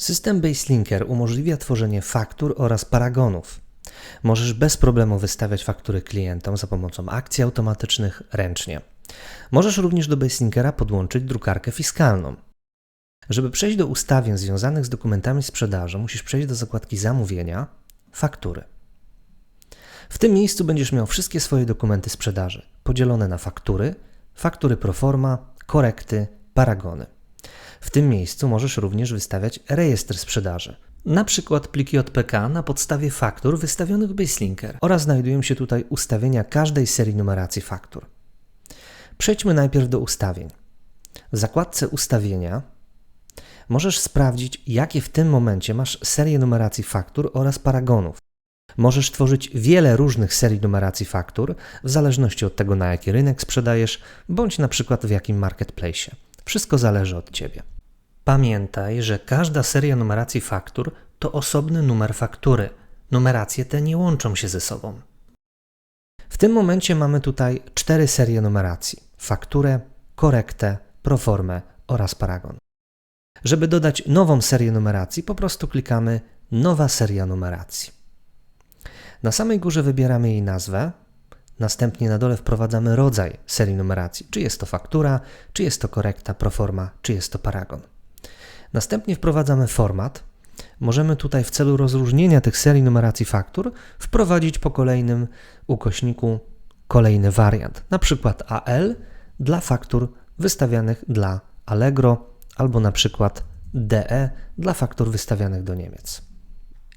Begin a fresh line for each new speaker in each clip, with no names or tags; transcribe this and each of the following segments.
System BaseLinker umożliwia tworzenie faktur oraz paragonów. Możesz bez problemu wystawiać faktury klientom za pomocą akcji automatycznych ręcznie. Możesz również do BaseLinkera podłączyć drukarkę fiskalną. Żeby przejść do ustawień związanych z dokumentami sprzedaży, musisz przejść do zakładki Zamówienia, Faktury. W tym miejscu będziesz miał wszystkie swoje dokumenty sprzedaży, podzielone na faktury, faktury proforma, korekty, paragony. W tym miejscu możesz również wystawiać rejestr sprzedaży, na przykład pliki JPK na podstawie faktur wystawionych BaseLinker oraz znajdują się tutaj ustawienia każdej serii numeracji faktur. Przejdźmy najpierw do ustawień. W zakładce Ustawienia możesz sprawdzić, jakie w tym momencie masz serie numeracji faktur oraz paragonów. Możesz tworzyć wiele różnych serii numeracji faktur, w zależności od tego, na jaki rynek sprzedajesz, bądź na przykład w jakim marketplace. Wszystko zależy od Ciebie. Pamiętaj, że każda seria numeracji faktur to osobny numer faktury. Numeracje te nie łączą się ze sobą. W tym momencie mamy tutaj cztery serie numeracji: fakturę, korektę, proformę oraz paragon. Żeby dodać nową serię numeracji, po prostu klikamy Nowa seria numeracji. Na samej górze wybieramy jej nazwę, następnie na dole wprowadzamy rodzaj serii numeracji, czy jest to faktura, czy jest to korekta, proforma, czy jest to paragon. Następnie wprowadzamy format. Możemy tutaj w celu rozróżnienia tych serii numeracji faktur wprowadzić po kolejnym ukośniku kolejny wariant, na przykład AL dla faktur wystawianych dla Allegro albo na przykład DE dla faktur wystawianych do Niemiec.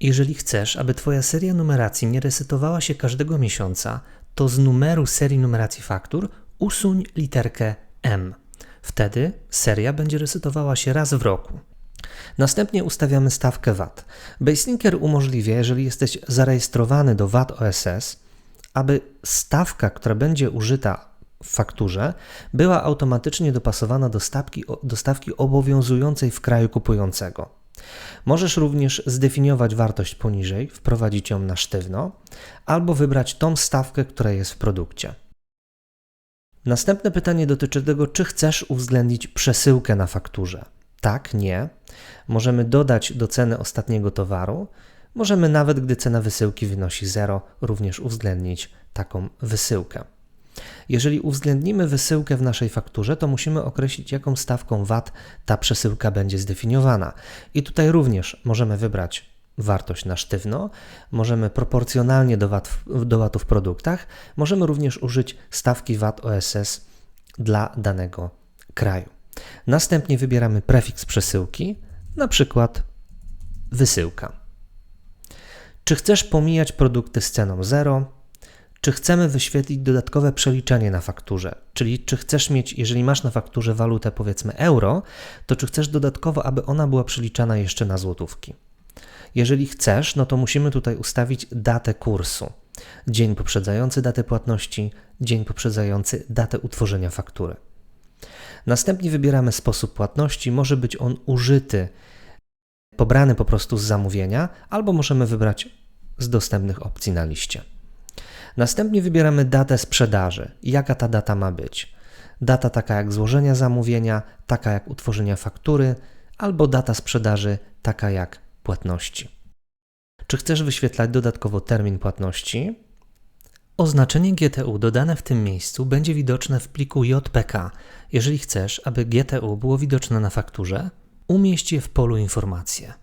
Jeżeli chcesz, aby Twoja seria numeracji nie resetowała się każdego miesiąca, to z numeru serii numeracji faktur usuń literkę M. Wtedy seria będzie resetowała się raz w roku. Następnie ustawiamy stawkę VAT. BaseLinker umożliwia, jeżeli jesteś zarejestrowany do VAT OSS, aby stawka, która będzie użyta w fakturze, była automatycznie dopasowana do stawki, do stawki obowiązującej w kraju kupującego. Możesz również zdefiniować wartość poniżej, wprowadzić ją na sztywno, albo wybrać tą stawkę, która jest w produkcie. Następne pytanie dotyczy tego, czy chcesz uwzględnić przesyłkę na fakturze. Tak, nie. Możemy dodać do ceny ostatniego towaru. Możemy nawet, gdy cena wysyłki wynosi 0, również uwzględnić taką wysyłkę. Jeżeli uwzględnimy wysyłkę w naszej fakturze, to musimy określić, jaką stawką VAT ta przesyłka będzie zdefiniowana. I tutaj również możemy wybrać wartość na sztywno, możemy proporcjonalnie do, VAT, do VAT w produktach, możemy również użyć stawki VAT OSS dla danego kraju. Następnie wybieramy prefiks przesyłki, na przykład wysyłka. Czy chcesz pomijać produkty z ceną 0? Czy chcemy wyświetlić dodatkowe przeliczenie na fakturze? Czyli czy chcesz mieć, jeżeli masz na fakturze walutę powiedzmy euro, to czy chcesz dodatkowo, aby ona była przeliczana jeszcze na złotówki? Jeżeli chcesz, no to musimy tutaj ustawić datę kursu. Dzień poprzedzający datę płatności, dzień poprzedzający datę utworzenia faktury. Następnie wybieramy sposób płatności. Może być on użyty, pobrany po prostu z zamówienia, albo możemy wybrać z dostępnych opcji na liście. Następnie wybieramy datę sprzedaży. Jaka ta data ma być? Data taka jak złożenia zamówienia, taka jak utworzenia faktury, albo data sprzedaży taka jak płatności. Czy chcesz wyświetlać dodatkowo termin płatności? Oznaczenie GTU dodane w tym miejscu będzie widoczne w pliku JPK. Jeżeli chcesz, aby GTU było widoczne na fakturze, umieść je w polu informacje.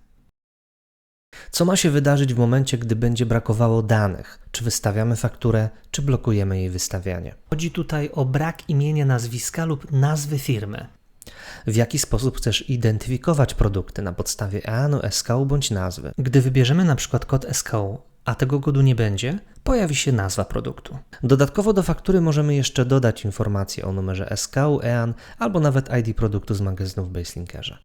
Co ma się wydarzyć w momencie, gdy będzie brakowało danych? Czy wystawiamy fakturę, czy blokujemy jej wystawianie? Chodzi tutaj o brak imienia, nazwiska lub nazwy firmy. W jaki sposób chcesz identyfikować produkty na podstawie EANu, SKU bądź nazwy? Gdy wybierzemy na przykład kod SKU, a tego kodu nie będzie, pojawi się nazwa produktu. Dodatkowo do faktury możemy jeszcze dodać informacje o numerze SKU, EAN albo nawet ID produktu z magazynu w Baselinkerze.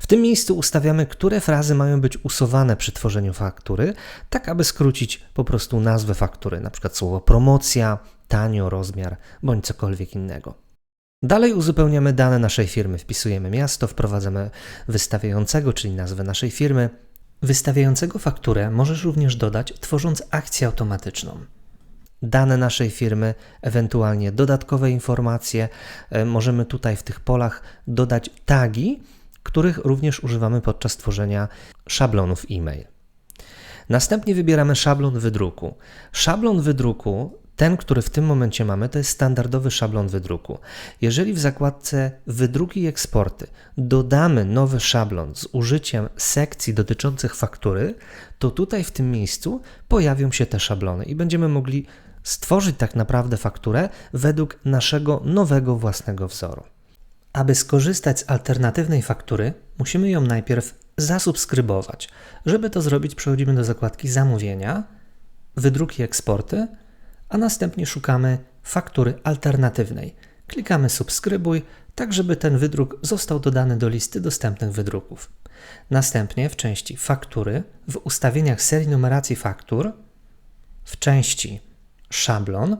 W tym miejscu ustawiamy, które frazy mają być usuwane przy tworzeniu faktury, tak aby skrócić po prostu nazwę faktury, np. słowo promocja, tanio, rozmiar bądź cokolwiek innego. Dalej uzupełniamy dane naszej firmy, wpisujemy miasto, wprowadzamy wystawiającego, czyli nazwę naszej firmy. Wystawiającego fakturę możesz również dodać, tworząc akcję automatyczną. Dane naszej firmy, ewentualnie dodatkowe informacje. E, możemy tutaj w tych polach dodać tagi, których również używamy podczas tworzenia szablonów e-mail. Następnie wybieramy szablon wydruku. Szablon wydruku, ten, który w tym momencie mamy, to jest standardowy szablon wydruku. Jeżeli w zakładce wydruki i eksporty dodamy nowy szablon z użyciem sekcji dotyczących faktury, to tutaj w tym miejscu pojawią się te szablony i będziemy mogli stworzyć tak naprawdę fakturę według naszego nowego własnego wzoru. Aby skorzystać z alternatywnej faktury, musimy ją najpierw zasubskrybować. Żeby to zrobić, przechodzimy do zakładki Zamówienia, Wydruki eksporty, a następnie szukamy faktury alternatywnej. Klikamy Subskrybuj, tak żeby ten wydruk został dodany do listy dostępnych wydruków. Następnie w części Faktury, w ustawieniach serii numeracji faktur, w części Szablon,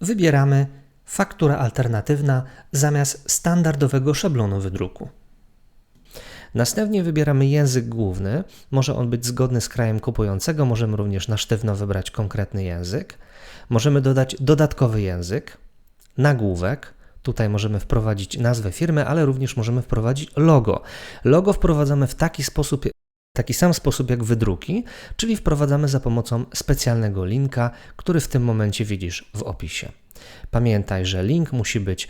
wybieramy faktura alternatywna zamiast standardowego szablonu wydruku. Następnie wybieramy język główny. Może on być zgodny z krajem kupującego, możemy również na sztywno wybrać konkretny język. Możemy dodać dodatkowy język, nagłówek. Tutaj możemy wprowadzić nazwę firmy, ale również możemy wprowadzić logo. Logo wprowadzamy w taki sposób, taki sam sposób jak wydruki, czyli wprowadzamy za pomocą specjalnego linka, który w tym momencie widzisz w opisie. Pamiętaj, że link musi być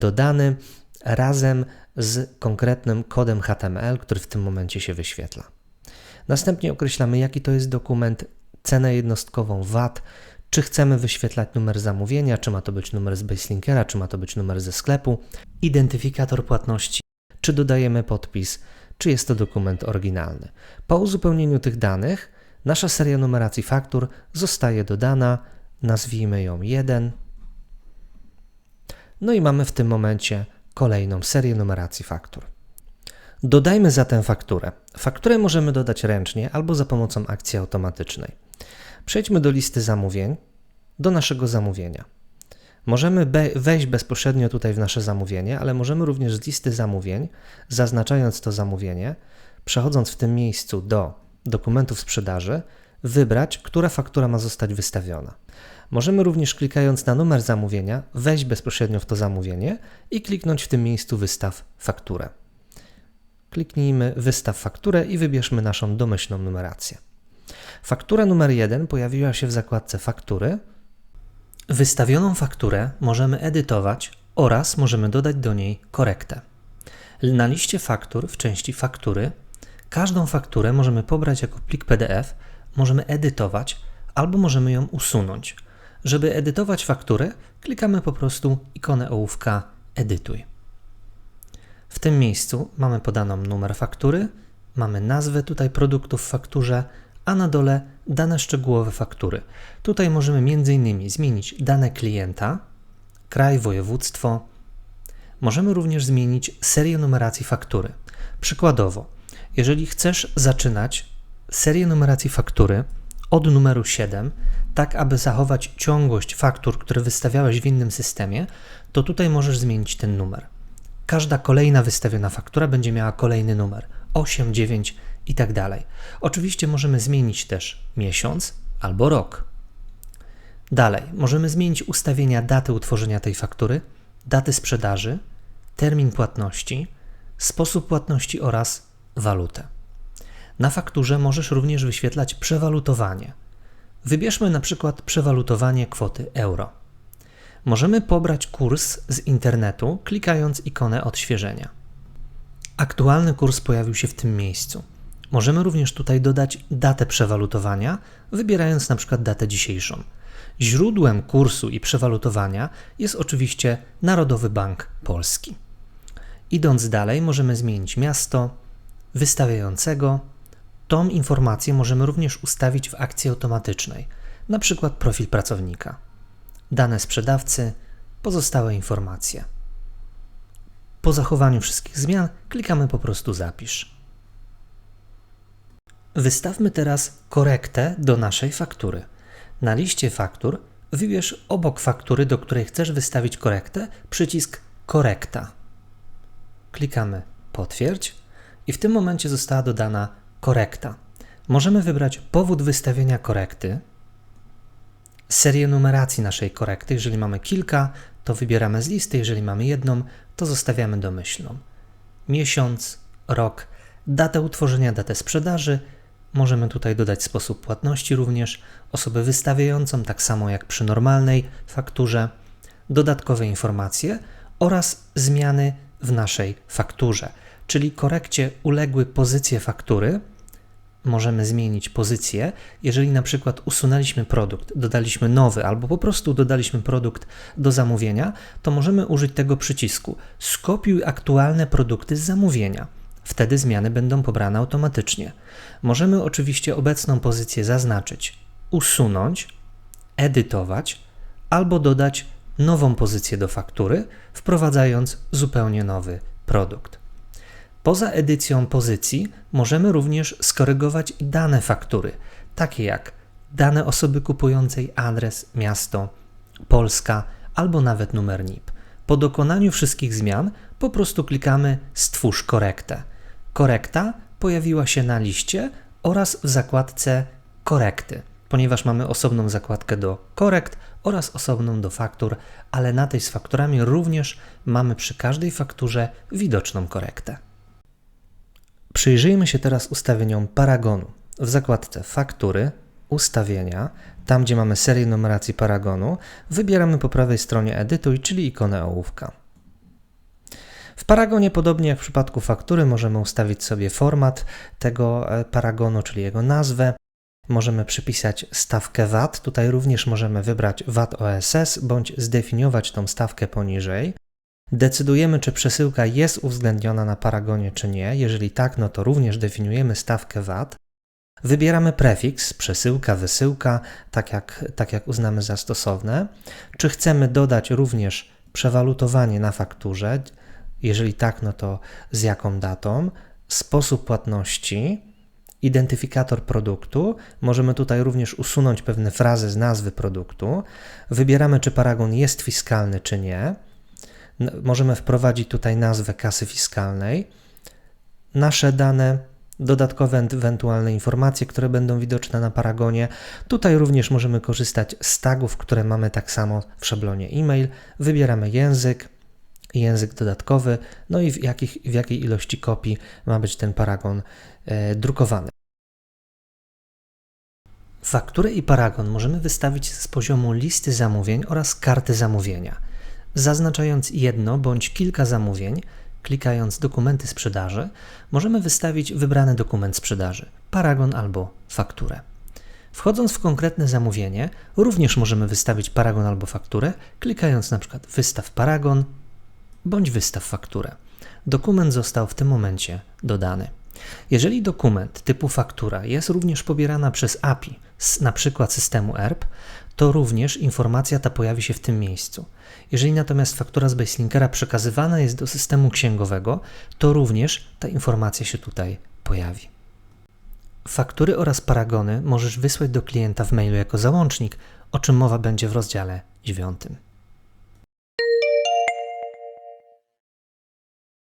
dodany razem z konkretnym kodem HTML, który w tym momencie się wyświetla. Następnie określamy, jaki to jest dokument, cenę jednostkową VAT, czy chcemy wyświetlać numer zamówienia, czy ma to być numer z Baselinkera, czy ma to być numer ze sklepu, identyfikator płatności, czy dodajemy podpis, czy jest to dokument oryginalny. Po uzupełnieniu tych danych nasza seria numeracji faktur zostaje dodana, nazwijmy ją 1. No i mamy w tym momencie kolejną serię numeracji faktur. Dodajmy zatem fakturę. Fakturę możemy dodać ręcznie albo za pomocą akcji automatycznej. Przejdźmy do listy zamówień, do naszego zamówienia. Możemy be wejść bezpośrednio tutaj w nasze zamówienie, ale możemy również z listy zamówień, zaznaczając to zamówienie, przechodząc w tym miejscu do dokumentów sprzedaży, wybrać, która faktura ma zostać wystawiona. Możemy również klikając na numer zamówienia wejść bezpośrednio w to zamówienie i kliknąć w tym miejscu wystaw fakturę. Kliknijmy wystaw fakturę i wybierzmy naszą domyślną numerację. Faktura numer 1 pojawiła się w zakładce faktury. Wystawioną fakturę możemy edytować oraz możemy dodać do niej korektę. Na liście faktur w części faktury każdą fakturę możemy pobrać jako plik PDF, możemy edytować albo możemy ją usunąć. Żeby edytować fakturę, klikamy po prostu ikonę ołówka Edytuj. W tym miejscu mamy podaną numer faktury, mamy nazwę tutaj produktów w fakturze, a na dole dane szczegółowe faktury. Tutaj możemy m.in. zmienić dane klienta, kraj, województwo. Możemy również zmienić serię numeracji faktury. Przykładowo, jeżeli chcesz zaczynać serię numeracji faktury od numeru 7, tak aby zachować ciągłość faktur, które wystawiałeś w innym systemie, to tutaj możesz zmienić ten numer. Każda kolejna wystawiona faktura będzie miała kolejny numer 8, 9 i tak dalej. Oczywiście możemy zmienić też miesiąc albo rok. Dalej, możemy zmienić ustawienia daty utworzenia tej faktury, daty sprzedaży, termin płatności, sposób płatności oraz walutę. Na fakturze możesz również wyświetlać przewalutowanie. Wybierzmy na przykład przewalutowanie kwoty euro. Możemy pobrać kurs z internetu, klikając ikonę odświeżenia. Aktualny kurs pojawił się w tym miejscu. Możemy również tutaj dodać datę przewalutowania, wybierając na przykład datę dzisiejszą. Źródłem kursu i przewalutowania jest oczywiście Narodowy Bank Polski. Idąc dalej, możemy zmienić miasto, wystawiającego. Tą informację możemy również ustawić w akcji automatycznej, na przykład profil pracownika, dane sprzedawcy, pozostałe informacje. Po zachowaniu wszystkich zmian klikamy po prostu Zapisz. Wystawmy teraz korektę do naszej faktury. Na liście faktur wybierz obok faktury, do której chcesz wystawić korektę, przycisk Korekta. Klikamy Potwierdź i w tym momencie została dodana korekta. Możemy wybrać powód wystawienia korekty, serię numeracji naszej korekty. Jeżeli mamy kilka, to wybieramy z listy, jeżeli mamy jedną, to zostawiamy domyślną. Miesiąc, rok, datę utworzenia, datę sprzedaży. Możemy tutaj dodać sposób płatności również, osobę wystawiającą, tak samo jak przy normalnej fakturze, dodatkowe informacje oraz zmiany w naszej fakturze, czyli korekcie uległy pozycje faktury. Możemy zmienić pozycję, jeżeli na przykład usunęliśmy produkt, dodaliśmy nowy albo po prostu dodaliśmy produkt do zamówienia, to możemy użyć tego przycisku skopiuj aktualne produkty z zamówienia. Wtedy zmiany będą pobrane automatycznie. Możemy oczywiście obecną pozycję zaznaczyć, usunąć, edytować albo dodać nową pozycję do faktury, wprowadzając zupełnie nowy produkt. Poza edycją pozycji możemy również skorygować dane faktury, takie jak dane osoby kupującej, adres, miasto, Polska albo nawet numer NIP. Po dokonaniu wszystkich zmian po prostu klikamy Stwórz korektę. Korekta pojawiła się na liście oraz w zakładce Korekty, ponieważ mamy osobną zakładkę do korekt oraz osobną do faktur, ale na tej z fakturami również mamy przy każdej fakturze widoczną korektę. Przyjrzyjmy się teraz ustawieniom paragonu. W zakładce Faktury, Ustawienia, tam gdzie mamy serię numeracji paragonu, wybieramy po prawej stronie Edytuj, czyli ikonę ołówka. W paragonie, podobnie jak w przypadku faktury, możemy ustawić sobie format tego e, paragonu, czyli jego nazwę. Możemy przypisać stawkę VAT. Tutaj również możemy wybrać VAT OSS bądź zdefiniować tą stawkę poniżej. Decydujemy, czy przesyłka jest uwzględniona na paragonie, czy nie. Jeżeli tak, no to również definiujemy stawkę VAT. Wybieramy prefiks, przesyłka, wysyłka, tak jak, tak jak uznamy za stosowne. Czy chcemy dodać również przewalutowanie na fakturze? Jeżeli tak, no to z jaką datą? Sposób płatności, identyfikator produktu. Możemy tutaj również usunąć pewne frazy z nazwy produktu. Wybieramy, czy paragon jest fiskalny, czy nie. Możemy wprowadzić tutaj nazwę kasy fiskalnej, nasze dane, dodatkowe ewentualne informacje, które będą widoczne na paragonie. Tutaj również możemy korzystać z tagów, które mamy tak samo w szablonie e-mail. Wybieramy język, język dodatkowy, no i w, jakich, w jakiej ilości kopii ma być ten paragon e, drukowany. Fakturę i paragon możemy wystawić z poziomu listy zamówień oraz karty zamówienia. Zaznaczając jedno bądź kilka zamówień, klikając dokumenty sprzedaży, możemy wystawić wybrany dokument sprzedaży, paragon albo fakturę. Wchodząc w konkretne zamówienie, również możemy wystawić paragon albo fakturę, klikając przykład wystaw paragon bądź wystaw fakturę. Dokument został w tym momencie dodany. Jeżeli dokument typu faktura jest również pobierana przez API, na przykład systemu ERP, to również informacja ta pojawi się w tym miejscu. Jeżeli natomiast faktura z Baselinkera przekazywana jest do systemu księgowego, to również ta informacja się tutaj pojawi. Faktury oraz paragony możesz wysłać do klienta w mailu jako załącznik, o czym mowa będzie w rozdziale 9.